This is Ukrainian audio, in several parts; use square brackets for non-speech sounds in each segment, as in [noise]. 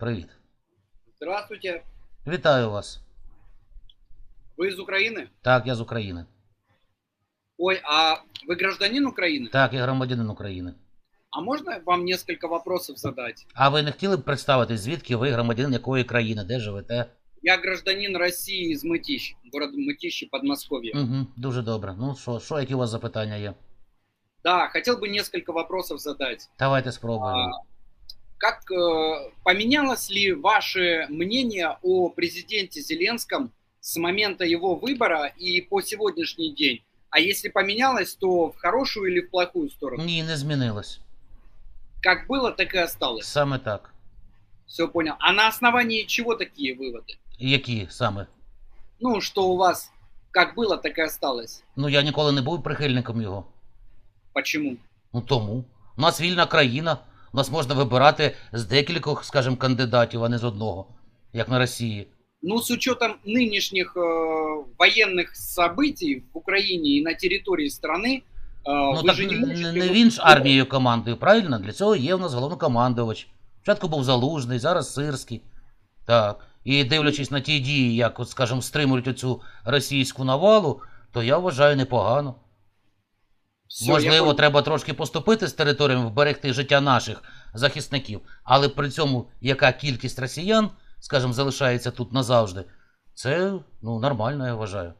Привіт. Здравствуйте. Вітаю вас. Вы из Украины? Так, я з України. Ой, а вы гражданин Украины? Так, я громадянин України. А можно вам несколько вопросов задать? А ви не хотіли б представити, звідки ви громадянин якої країни, де живете? Я гражданин России из Мытищ, город Мытищи, Подмосковье. Угу, дуже добре. Ну що, що, які у вас запитання є? Да, хотел бы несколько вопросов задать. Давайте спробуємо. Как э, поменялось ли ваше мнение о президенте Зеленском с момента его выбора и по сегодняшний день? А если поменялось, то в хорошую или в плохую сторону? Ні, не змінилось. Как было, так и осталось. Саме так. Все понял. А на основании чего такие выводы? Які саме? Ну, что у вас как было, так и осталось. Ну я ніколи не був прихильником його. Почему? Ну тому. У нас вільна країна. У нас можна вибирати з декількох, скажімо, кандидатів, а не з одного, як на Росії. Ну, с учетом нынешних э, военных событий в Украине и на территории страны, э, Ну вы так же не не, можете... не він ж армією командує, правильно? Для цього є в нас головнокомандувач. Спочатку був Залужний, зараз Сирський. Так. І дивлячись на ті дії, як, от, скажімо, стримують оцю російську навалу, то я вважаю непогано. Всё, я Можливо, понял. треба трошки поступити з територіями, вберегти життя наших захисників, але при цьому яка кількість росіян, скажімо, залишається тут назавжди, це ну, нормально, я вважаю.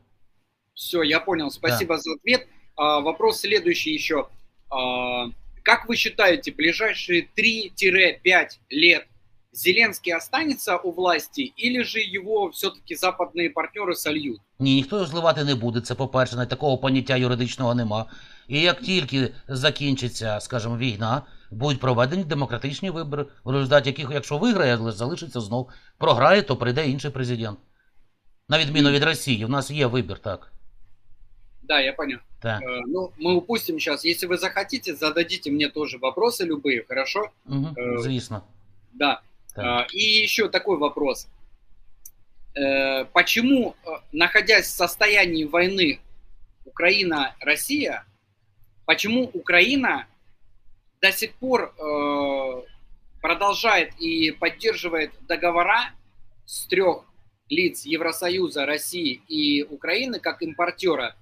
Все, я понял. Спасибо за ответ. А, вопрос следующий еще. А, как вы считаете, ближайшие 3-5 лет Зеленский останется у власти или же его все-таки западные партнеры сольют? Ні, ніхто його зливати не буде. Це по-перше, навіть такого поняття юридичного нема. І як тільки закінчиться, скажімо, війна, будуть проведені демократичні вибори, в результаті яких, якщо виграє, але залишиться знов. Програє, то прийде інший президент. На відміну від Росії, в нас є вибір, так. Да, я понял. так. Э, ну, мы упустим сейчас. Если вы захотите, зададите мне тоже вопросы любые, хорошо? Угу, Е, звісно. Да. Так. А, И еще такой вопрос. Э, Почему, э, находясь в состоянии войны Украина-Россия, почему Украина до сих пор э, продолжает и поддерживает договора с трех лиц Евросоюза, России и Украины как импортера,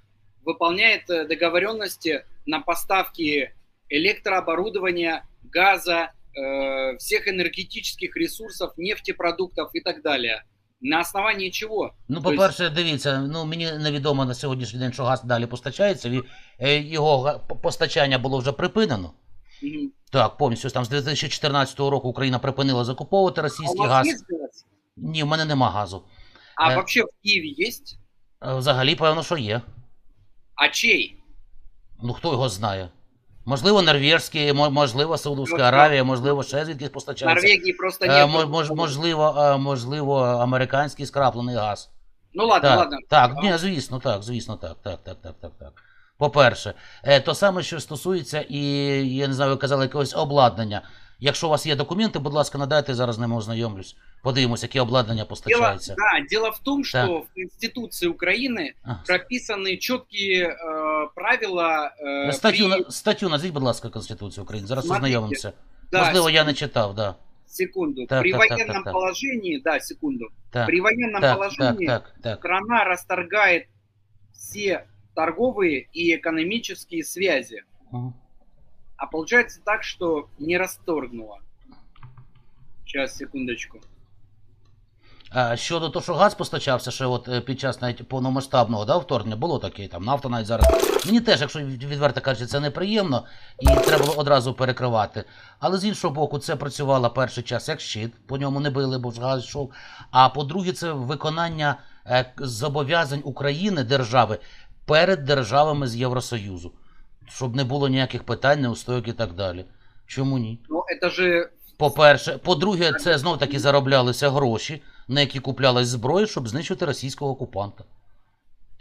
выполняет э, договоренности на поставки электрооборудования, газа, э, всех энергетических ресурсов, нефтепродуктов и так далее. На основании чего? Ну, по-перше, дивіться, ну мені невідомо на сьогоднішній день, що газ далі постачається. Е, Його постачання було вже припинено. Мгм. Так, повністю там з 2014 року Україна припинила закуповувати А російський вас газ. газ? Ні, в мене нема газу. А Э. вообще в Киеве есть? Е, Взагалі, певно, що є. А чей? Ну хто його знає? Можливо, норвежські, можливо, Саудовська Аравія, можливо, ще звідкись постачається. Норвегії просто Е, мож- мож- можливо, е, можливо, американський скраплений газ. Ну ладно, Так, ладно. так, ні, звісно, так, звісно, так, так, так, так, так, так. По-перше, е, то саме, що стосується, і я не знаю, ви казали якогось обладнання. Якщо у вас є документи, будь ласка, надайте, зараз з ними ознайомлюсь. Подивимося, яке обладнання Дело, постачається. да, дело в том, что Так. в Конституции Украины А, прописаны четкие э, правила. э, Статтю, при- на- статтю назвіть, будь ласка, Конституції України. Зараз Смотрите, ознайомимося. Да, Можливо, я секунду, не читав, да. секунду. Так, при так, так, военном так, так. положении, да, секунду. Так, При военном так, так, положении так, так. страна расторгает все торговые и экономические связи. Мгм. А получается так, что не расторгнула. Сейчас, секундочку. А щодо того, що газ постачався ще от е, під час навіть повномасштабного да, вторгнення, було таке, там нафта навіть зараз. Мені теж, якщо відверто кажучи, це неприємно і треба було одразу перекривати. Але з іншого боку, це працювало перший час як щит, по ньому не били, бо ж газ йшов. А по-друге, це виконання е, зобов'язань України, держави, перед державами з Євросоюзу, щоб не було ніяких питань, неустойок і так далі. Чому ні? Но это же По-перше, по-друге, це знов таки зароблялися гроші, на які куплялась зброя, щоб знищити російського окупанта.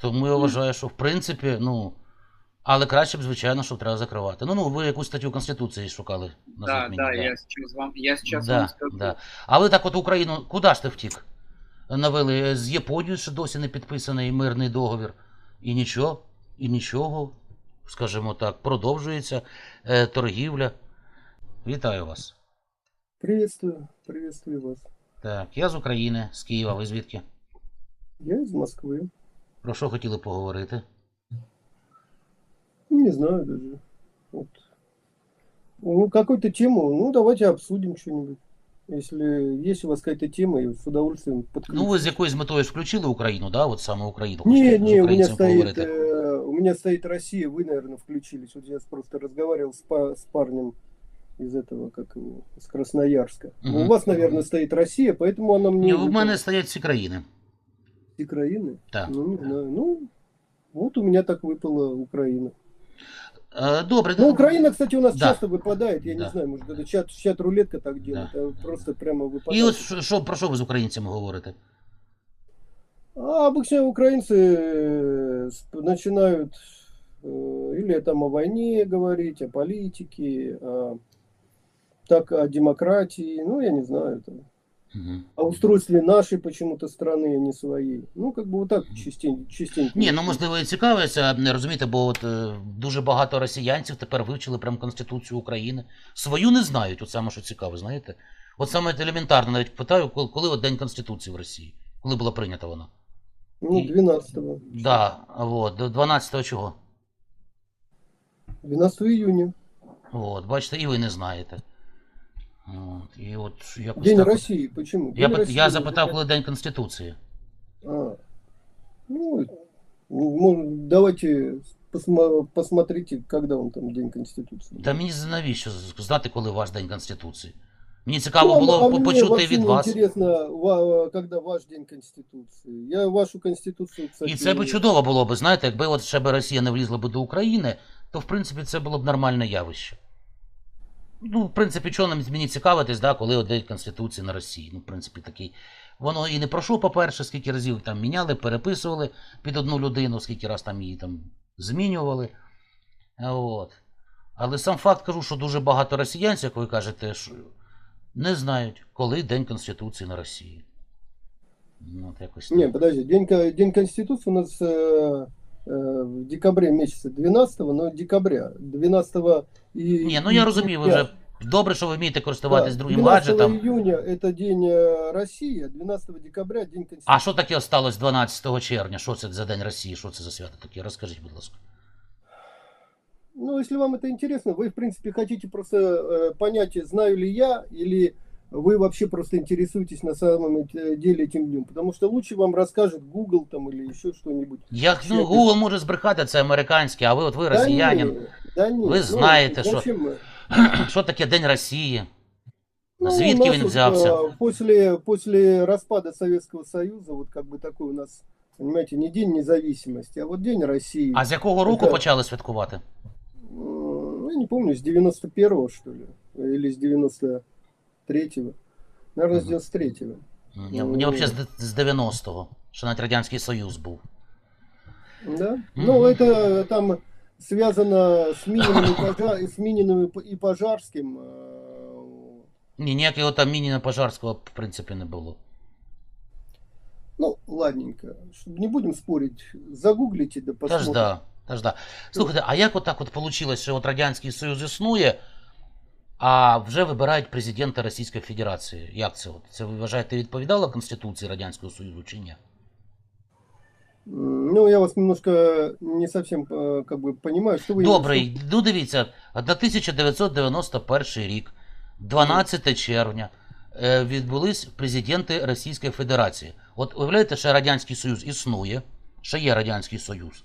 Тому я вважаю, що в принципі, ну. Але краще б, звичайно, що треба закривати. Ну, ну, ви якусь статтю Конституції шукали. Да, назвіть да, мені, я сейчас вам, я сейчас да, вам скажу. да. А ви так от Україну, куди ж ти втік? Навели з Японією, що досі не підписаний мирний договір. І нічого, і нічого, скажімо так, продовжується е, торгівля. Вітаю вас. Приветствую, приветствую вас. Так, я з України, з Києва, ви звідки? Я из Москвы. Про що хотіли поговорити? Не знаю даже. Вот. Ну, какую-то тему, ну, давайте обсудим что-нибудь. Если есть у вас какая-то тема, я с удовольствием подключусь. Ну, ви з якоюсь метою включили Україну, да? От саме Україну. Не, хочете з не, у меня українцями стоит, поговорити? э, меня стоит Россия, вы, наверное, включились. Вот я просто разговаривал с, па- с парнем из этого, как его, с Красноярска. Ну, Мгм. у вас, наверное, стоит Россия, поэтому она мне... Ні, в мене стоять всі країни. Украины? Так. Ну, не знаю. Ну, вот у меня так выпала Украина. Е, Добре, Ну, Украина, кстати, у нас Да. часто выпадает. Я Да. не знаю, может, это чат, чат-рулетка так делает. а просто прямо выпадает. І от що, що- про що ви з українцями говорите? А обычно украинцы э, сп- начинают э, или там о войне говорить, о политике, о, так о демократии, ну, я не знаю, там, Угу. о устройстве нашей почему-то страны, а не своей. Ну, как бы вот так частенько. частенько. Ні, ну можливо і цікавиться, не розумієте, бо от е, дуже багато росіянців тепер вивчили прям Конституцію України. Свою не знають, от саме що цікаво, знаєте? От саме от елементарно навіть питаю, коли, коли от День Конституції в Росії, коли була прийнята вона? Ну, 12 Да, от, до 12 чого? 12 июня. От, бачите, і ви не знаєте. От, і от якось День так от. России. Почему? Я, День пит- России. я запитав, коли День Конституції. А. Ну, ну, давайте посма- посмотрите, когда он там, День Конституции. Та мені навіщо знати, коли ваш День Конституції? Мені цікаво Ну, було а почути від вас. интересно, ва- когда ваш День Конституции. Я вашу Конституцию, кстати... І це б чудово було б, знаєте, якби от ще б Росія не влізла б до України, то в принципі це було б нормальне явище. Ну, в принципі, чого нам мені цікавитись, да, коли от Конституції на Росії. Ну, в принципі, такий. Воно і не пройшло, по-перше, скільки разів там міняли, переписували під одну людину, скільки раз там її там змінювали. От. Але сам факт кажу, що дуже багато росіянців, як ви кажете, що не знають, коли День Конституції на Росії. Ну, от якось так. Не, подожди, День, Ко- День Конституции у нас э, э, в декабре месяце, 12 но декабря. 12 и... Ні, ну я розумію, ви вже добре, що ви вмієте користуватись Да, другим 12 гаджетом. июня это День э, России, а 12 декабря День Конституции. А що таке осталось 12 червня? Що це за День Росії? Що це за свято таке? Розкажіть, будь ласка. Ну, если вам это интересно, вы, в принципе, хотите просто э, понять, знаю ли я, или вы вообще просто интересуетесь на самом э, деле этим днем. Потому что лучше вам расскажет Google там или еще что-нибудь. Як ну, Google може збрехати, це американське, а ви от ви росіянин. Да, не, да не. Вы знаете, что- зачем мы? Що [clears throat] таке День Росії? Ну, Звідки у нас він вот, взявся? э, После, после распада Советского Союза, вот как бы такой у нас, понимаете, не День независимости, а вот День России. А з якого року Це- почали святкувати? М, Ну, я не помню, с 91-го, что ли, или с 93-го. Наверное, с Мгм. 93-го. Мені, мені взагалі з, з 90-го, що навіть Радянський Союз був. Да? Мгм. Ну, это там связано с Мининым и, Пожа- с Мининым и Пожарским. э, Ні, ніякого там мініна Пожарського, в принципі, не було. Ну, ладненько. Чтоб Не будем спорить. Загуглите, да Та ж посмотрите. да, та ж да. Слухайте, а як отак от вийшло, що от Радянський Союз існує, а вже вибирають президента Російської Федерації? Як це? От? Це ви вважаєте відповідало Конституції Радянського Союзу чи ні? М, Ну, я вас немножко не совсем э, как бы понимаю, что вы... Добре, ну дивіться, на 1991 рік, 12 червня, е, відбулись президенти Російської Федерації. От уявляєте, що Радянський Союз існує, ще є Радянський Союз.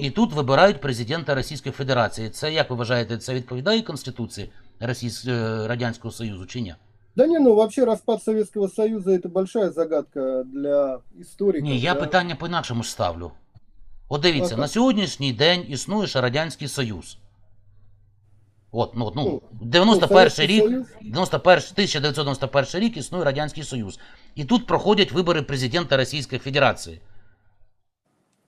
І тут вибирають президента Російської Федерації. Це як ви вважаєте, це відповідає Конституції Російського Радянського Союзу чи ні? Да не, ну вообще распад Советского Союза это большая загадка для историков. Ні, я да. питання по-інакшому ж ставлю. От дивіться, Ага. на сьогоднішній день існує ще Радянський Союз. От, ну, ну, 91 Советский рік, Союз. 91, 1991 рік існує Радянський Союз. І тут проходять вибори президента Російської Федерації.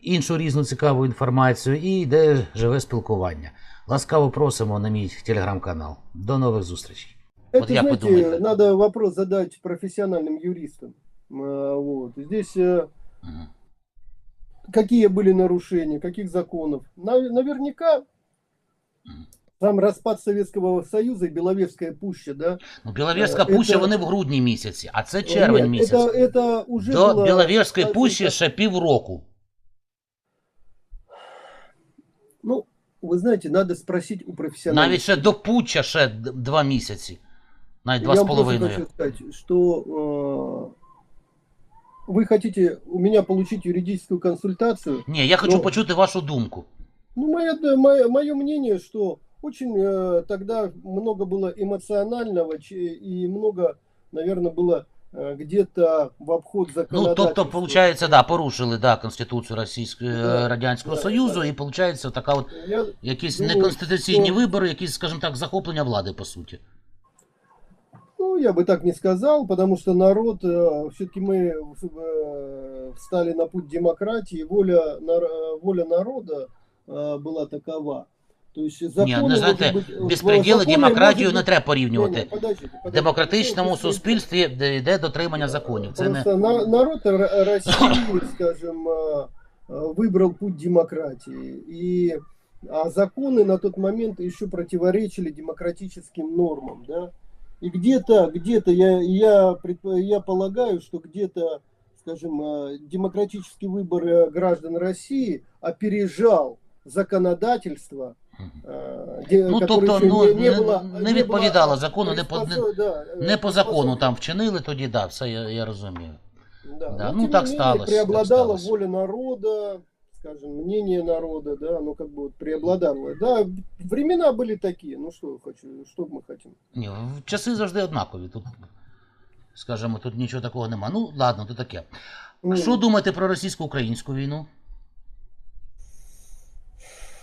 Іншу різну цікаву інформацію і йде живе спілкування. Ласкаво просимо на мій телеграм-канал. До нових зустрічей. Это, Вот я знаете, подумаю, да. надо вопрос задать профессиональным юристам. А, Вот. Здесь э, Мгм. какие были нарушения, каких законов. На- Наверняка Мгм. сам распад Советского Союза и Беловежская пуща, да? Ну, Біловежська Е, пуща це- вони в грудні місяці, а це червень Нет, місяць. Это, это уже До было- Біловежської скажем пущі так, ще півроку. Ну, вы знаете, надо спросить у профессионалов. Навіть ще до путча ще д- два місяці. Навіть два Я з вам просто половиною. хочу сказать, что э, вы хотите у меня получить юридическую консультацию. Ні, я хочу Ну. почути вашу думку. Ну, мое, да, мое, мое мнение, что очень э, тогда много было эмоционального че- и много, наверное, было э, где-то в обход Ну, законодательства. тобто, виходить, да, порушили да, Конституцію Російського Да, Радянського да, Союзу, да. і виходить така от Я, якісь Думаю, неконституційні що- вибори, якісь, скажімо так, захоплення влади, по суті. ну, я бы так не сказал, потому что народ, все-таки мы э, встали на путь демократии, и воля, нар- э, воля народа э, была такова. То есть законы, Ні, ну может знаєте, быть, безпреділи законы, демократію может не быть, треба Не, не, порівнювати. подождите, В подождите. демократичному Просто- суспільстві де йде дотримання законів. Це не Просто на- народ Р- России, [coughs] скажем, а, а, выбрал путь демократии. И, а законы на тот момент еще противоречили демократическим нормам. Да? И где-то, где-то я, я, предп- я полагаю, что где-то, скажем, а, демократический выбор э, граждан России опережал законодательство, Мгм. а, де- Ну, которое тобто, еще ну, не, не не- было, не відповідало закону, не по- приспособ- да, не по закону приспособлено. там вчинили, тоді да, все я, я розумію. Да, Да, но, ну, тем так не менее, сталось, Преобладала так сталось. воля народа, скажем, мнение народа, да, оно как бы вот преобладало. Да, времена были такие, ну что хочу, что мы хотим. Ні, в- часи завжди однакові. Тут, скажімо, тут нічого такого нема. Ну, ладно, то таке. Ну, Що думаєте про російсько-українську війну?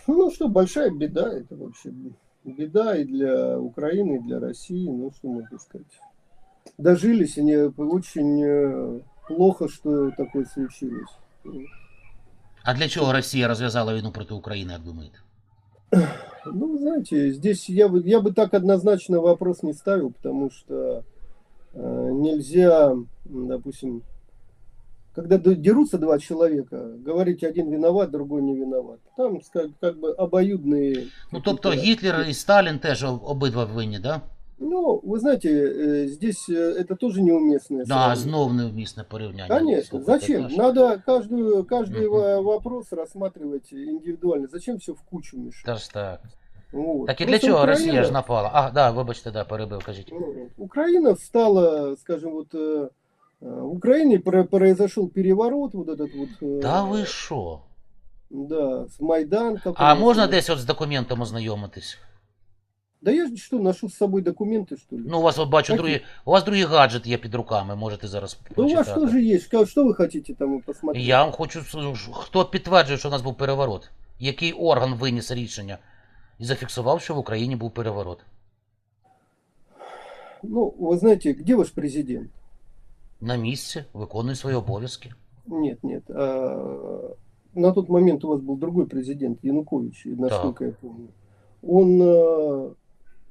Ну что, большая беда, это вообще беда и для Украины, и для России, ну что могу сказать. Дожились они очень э, плохо, что такое случилось. А для чого Росія розв'язала війну проти України, як думаєте? Ну, вы знаете, здесь я бы, я бы так однозначно вопрос не ставил, потому что э, нельзя, м, допустим, когда д- дерутся два человека, говорить один виноват, другой не виноват. Там как, как бы обоюдные. Ну, тобто какие-то- Гітлер і Сталін теж об- обидва винні, да? Ну, вы знаете, э, здесь э, это тоже неуместное. Да, сравнение. знов невмісне порівняння. Конечно. Слухайте, Зачем? теж. Надо каждую, каждый Мгм. во- вопрос рассматривать индивидуально. Зачем все в кучу мешать? Теж так. Вот. Так і для Просто чого Украина- Росія ж напала? А, да, вибачте, да, перебив, кажіть. Ну, Украина стала, скажем, вот э, э, в Украине про- произошел переворот, вот этот вот. э, Та ви що? Да, с Майдан. А какой-то. можна десь от з документом ознайомитись? Да я что, ношу с собой документы, что ли? Ну, у вас от бачу, Які? другий, у вас другий гаджет є під руками, можете зараз Да у вас почитати. тоже есть. Ка- Что вы хотите там посмотреть? Я вам хочу, с- хто підтверджує, що у нас був переворот? Який орган виніс рішення і зафіксував, що в Україні був переворот? Ну, вы знаете, где ваш президент? На місці, виконує свої обов'язки. Нет, нет. а, на тот момент у вас был другой президент, Янукович, насколько я помню. Он э,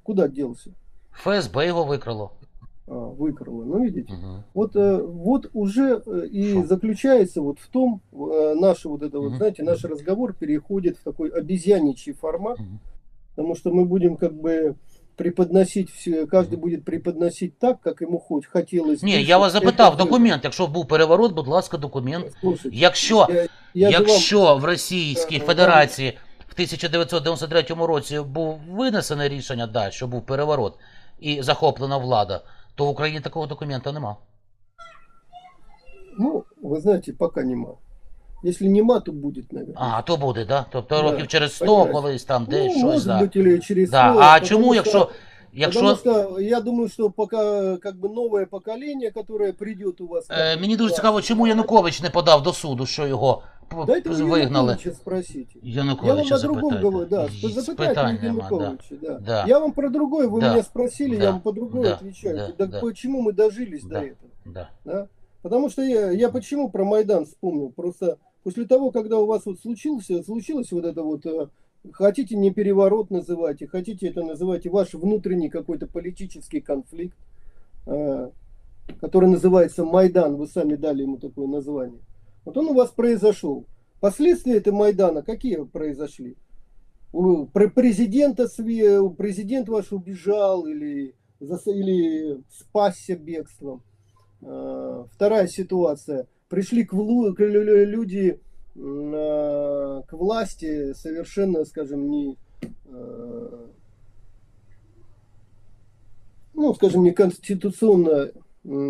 куда делся? ФСБ його викрало. А, выкрало. Ну, видите. Угу. Вот, э, вот уже э, и Шо? заключается вот в том, э, наш вот это вот, Мгм. знаете, наш разговор переходит в такой обезьяничий формат, потому что мы будем как бы преподносить все, каждый Мгм. будет преподносить так, как ему хоть хотелось. Ні, бы, я вас чтобы запитав это было. документ. Якщо був переворот, будь ласка, документ. Слушайте, Якщо, я, я же вам- якщо в Російській Е, Федерації в 1993 році був винесене рішення, да, що був переворот і захоплена влада, то в Україні такого документа нема. Ну, вы знаете, пока нема. Если нема, то будет, наверное. А, то буде, да? Тобто Да, років через 100 понятно. колись там ну, десь щось. может Да. быть, или через Да. 100, А потому чому, что- якщо, якщо Потому что я думаю, что пока как бы новое поколение, которое придет у вас... как е, бы, мені дуже да, цікаво, чому Янукович не подав до суду, що його п- Дайте вы вигнали. Януковича спросите. Я вам Януковича о другом запитайте. говорю, да. Й- Запытайте Питань у нема, да. Януковича, да. Да. Я вам про другое, вы Да. меня спросили, Да. я вам по другое Да. отвечаю. Да. Так Да. почему мы дожились Да. до этого? Да. Да? Потому что я, я почему про Майдан вспомнил? Просто после того, когда у вас вот случился, случилось вот это вот, э, хотите не переворот называйте, хотите это называйте ваш внутренний какой-то политический конфликт, э, который называется Майдан, вы сами дали ему такое название. Вот он у вас произошел. Последствия этого Майдана какие произошли? У пр- президента, президент ваш убежал или, или спасся бегством. Э, Вторая ситуация. Пришли к влу- к лю- лю- люди э, к власти совершенно, скажем, не, э, ну, скажем, не конституционно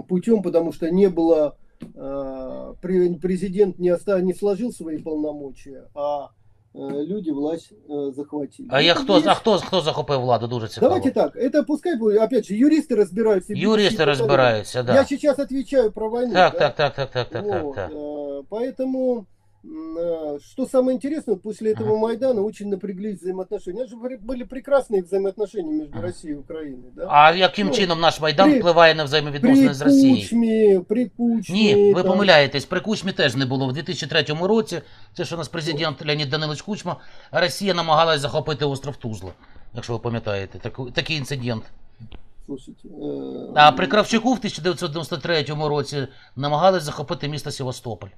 путем, потому что не было, пре- президент не, оста- не сложил свои полномочия, а люди власть э, захватили. А я Это хто, есть- а хто, хто захопив владу? Дуже цікаво. Давайте так, это пускай, будет, опять же, юристы разбираются. Юристи розбираються, да. Я сейчас отвечаю про войну. Так, да? так, так, так, так, так, так, Вот, так. э, Поэтому, м, э, что самое интересное, вот после этого Майдана очень напряглись взаимоотношения. У нас же были- были прекрасные взаимоотношения между Ага. Россией и Украиной. Да? А яким Ну, чином наш Майдан при- впливає на взаємовідносини При з Росією? Кучмі, при Кучмі. Ні, ви там. помиляєтесь. При Кучмі теж не було. В 2003 році, це що у нас президент Леонід Данилович Кучма, Росія намагалась захопити остров Тузла, якщо ви пам'ятаєте, таку- такий інцидент. Слушайте, э, А при Кравчуку в 1993 році намагались захопити місто Севастополь.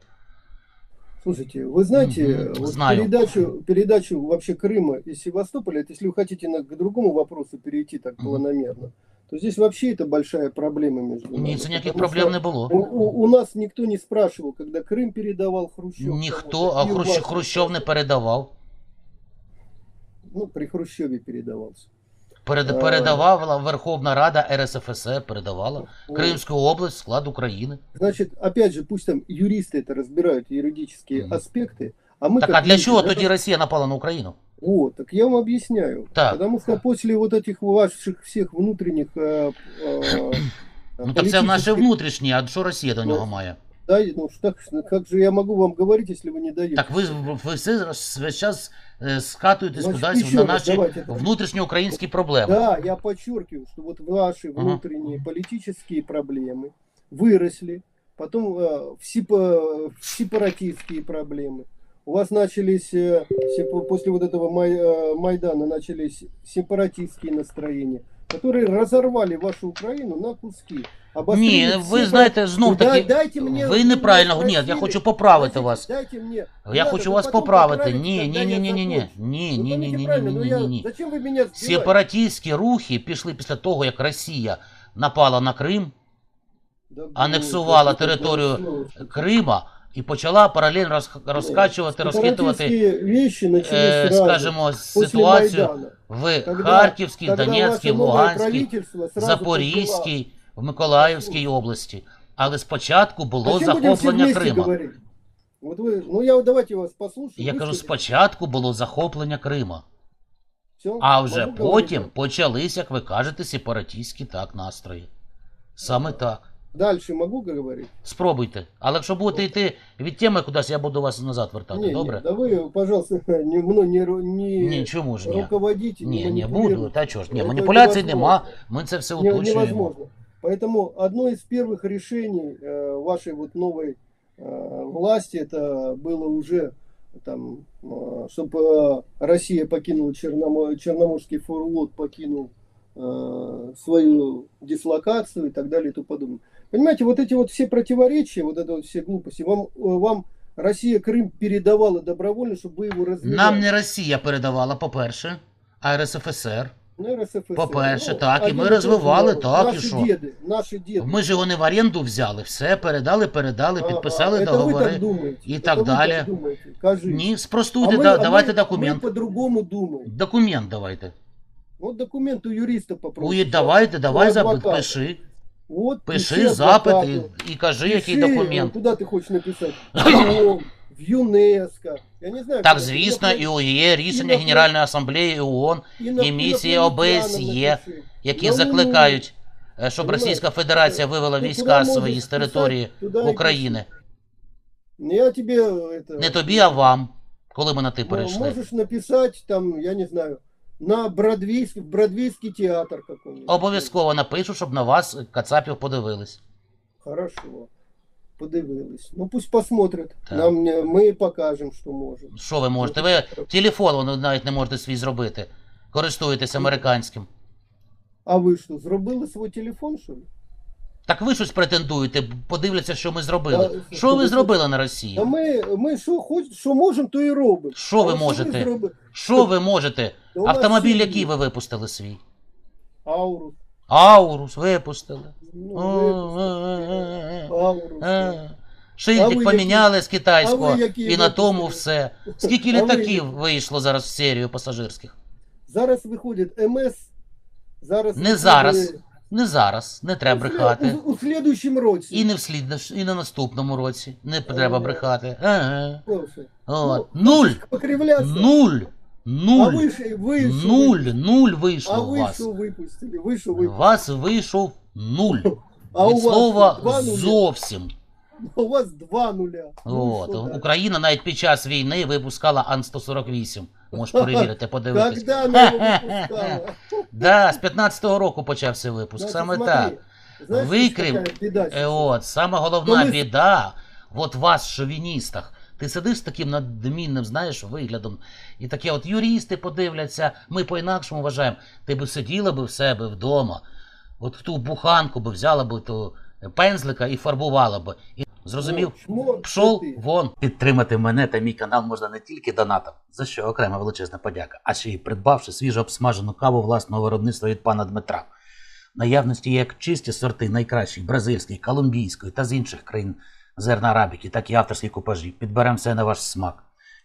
Слушайте, вы знаете, Мгм, вот знаю. передачу, передачу вообще Крыма и Севастополя, это если вы хотите на, к другому вопросу перейти так Мгм. планомерно, то здесь вообще это большая проблема между нами. Ні, це ніяких потому проблем что не було. У, у- у нас никто не спрашивал, когда Крым передавал Хрущев. Ніхто, кому-то, а и у Хрущ, вас Хрущов не передавав. Ну, при Хрущеве передавался. Перед, Е. передавала Верховна Рада РСФСР, передавала Вот. Кримську область в склад України. Значит, опять же, пусть там юристы это разбирают, юридические Мгм. аспекты, а мы Так как а для люди, чого да, тоді Росія напала на Україну? Вот, так я вам объясняю. Так. Потому что после вот этих ваших всех внутренних... э, э, Ну так це в наше политических- внутрішнє, а що Росія до Ну, нього має? Да, ну что, как же я могу вам говорить, если вы не даете? Так ви, ви все весь час е, скатуєтесь Значить, кудись ще на раз, наші давайте. внутрішньоукраїнські проблеми. Да, я подчеркиваю, что вот ваши Ага. внутренние политические проблемы выросли, потом э, в, сепа- в сепаратистские проблемы. У вас начались, э, сепа- после вот этого май- э, Майдана, начались сепаратистские настроения, которые разорвали вашу Украину на куски. обострили Ні, все ви про- знаєте, знов Да, таки, дайте мне- ви вы неправильно, меня ні, я спросили. хочу поправити Дайте- вас. Дайте мне. Я Надо, хочу вы вас потом поправити. поправите, Ні, когда ні, я ні, ні, ні, ні, закончу. ні, Ну, ні, ні, поймите ні, правильно, ні, ну ні, я- ні, ні. Зачем вы меня сбиваете? Сепаратистські рухи пішли після того, як Росія напала на Крим, Да, анексувала ну, територію ну, Крима і почала паралельно роз- розкачувати, розхитувати, Сепаратистские вещи начались е, сразу, скажімо, после ситуацію Майдана. в Когда- Харківській, когда Донецькій, ваше новое Луганській, правительство сразу Запорізькій, в Миколаївській області. Але спочатку подпало. було Зачем будем все захоплення вместе Крима. говорить? Вот вы, ну я давайте вас послушаю. Я кажу, выскажите. спочатку було захоплення Крима, Всё, а вже могу потім говорить? почались, як ви кажете, сепаратистські так настрої. Саме так. Дальше могу говорить? Спробуйте. Але якщо будете йти від теми кудись, я буду вас назад вертати. Не, не, Добре? [laughs] да вы, пожалуйста, не, мной не, ру- не Ні, чому ж ні? руководите, Ні, не не буду. манипулируйте. Та чого ж, ні, Это маніпуляцій невозможно. нема, ми це все Не- уточнюємо. невозможно. Поэтому одно из первых решений э, вашей вот новой э, власти это было уже там, чтобы Россия покинула Черномо- Черноморский флот, покинул э, свою дислокацию и так далее и тому подобное. Понимаете, вот эти вот все противоречия, вот это вот все глупости, вам, э, вам Россия Крым передавала добровольно, чтобы вы его развивали. Нам не Росія передавала, по-перше, а РСФСР. Ну, РСФСР. По-перше, так, і один ми той же розвивали, народ. так, і наші що? Діди, наші діди. Ми ж його не в оренду взяли, все передали, передали, А, підписали а, это вы договори. так думаете. і Это так вы далі. так думаете. Кажите. Ні, А спростуйте, мы- да- а давайте мы- документ. Мы по-другому думаем. Документ давайте. Вот документ у юриста Уї, попросите. давайте, давай У запит, адвоката. пиши. Вот, Пиши запит і, і кажи, який Пиши, документ. ну, Куда ты хочешь написать? В [clears throat] ООН, в ЮНЕСКО. Я не знаю. Так, звісно, і на- є рішення і Генеральної асамблеї ООН, и на- і місії ОБСЄ, напиши. які Ну, закликають, е, щоб Російська Федерація вивела ти війська туди свої можеш з території писати, туди і України. Я тебе это... Не тобі, а вам. Коли ми на ти Ну, перейшли. Можешь написать там, я не знаю, на Бродвійський в театр какой-нибудь. Обов'язково напишу, щоб на вас Кацапів подивились. Хорошо. Подивились. Ну пусть посмотрят. Так. Нам не, ми покажемо, що можем. Що ви можете? Ви телефон воно навіть не можете свій зробити. Користуєтесь американським. А ви що, зробили свій телефон, що ли? Так ви щось претендуєте, подивляться, що ми зробили. Та, Що ви зробили на Росії? А ми, ми що, хоч, що можемо, то і робимо. Що ви можете? Що ви можете? Автомобіль, який ви випустили свій? Аурус. Аурус випустили. Ну, О, випустили. е, е, е. А Шильдик поміняли з китайського, і на тому все. Скільки [laughs] літаків вийшло зараз в серію пасажирських? Зараз виходить МС. Зараз Не зараз. Не зараз, не треба брехати. у, у слідуючому році. І не вслід, і на наступному році. Не треба брехати. Ага. От. ну, Нуль. покривлятися. Нуль. А Нуль. ви вийшов, ви що Нуль. вийшов. А вийшов вас. випустили? вийшов випустили? вас вийшов нуль. А Від у вас слова два нуля? зовсім. [laughs] У вас два нуля. Ну, От. що далі? Україна навіть під час війни випускала Ан-148. Можеш [laughs] перевірити, подивитись. Когда [laughs] его выпускала? Да, з 15-го року почався випуск. Саме смотри, так. знаешь, Викрив. Е? От, саме головна біда, от вас, шовіністах. Ти сидиш з таким надмінним, знаєш, виглядом, і таке от юристи подивляться, ми по-інакшому вважаємо. Ти би сиділа би в себе вдома, от в ту буханку би взяла би ту пензлика і фарбувала би. І, зрозумів? Пшов вон. Підтримати мене та мій канал можна не тільки донатом, за що окрема величезна подяка, а ще й придбавши свіжо обсмажену каву власного виробництва від пана Дмитра. Наявності як чисті сорти найкращих бразильської, колумбійської та з інших країн зерна арабіки, так і авторські купажі. Підберемо все на ваш смак.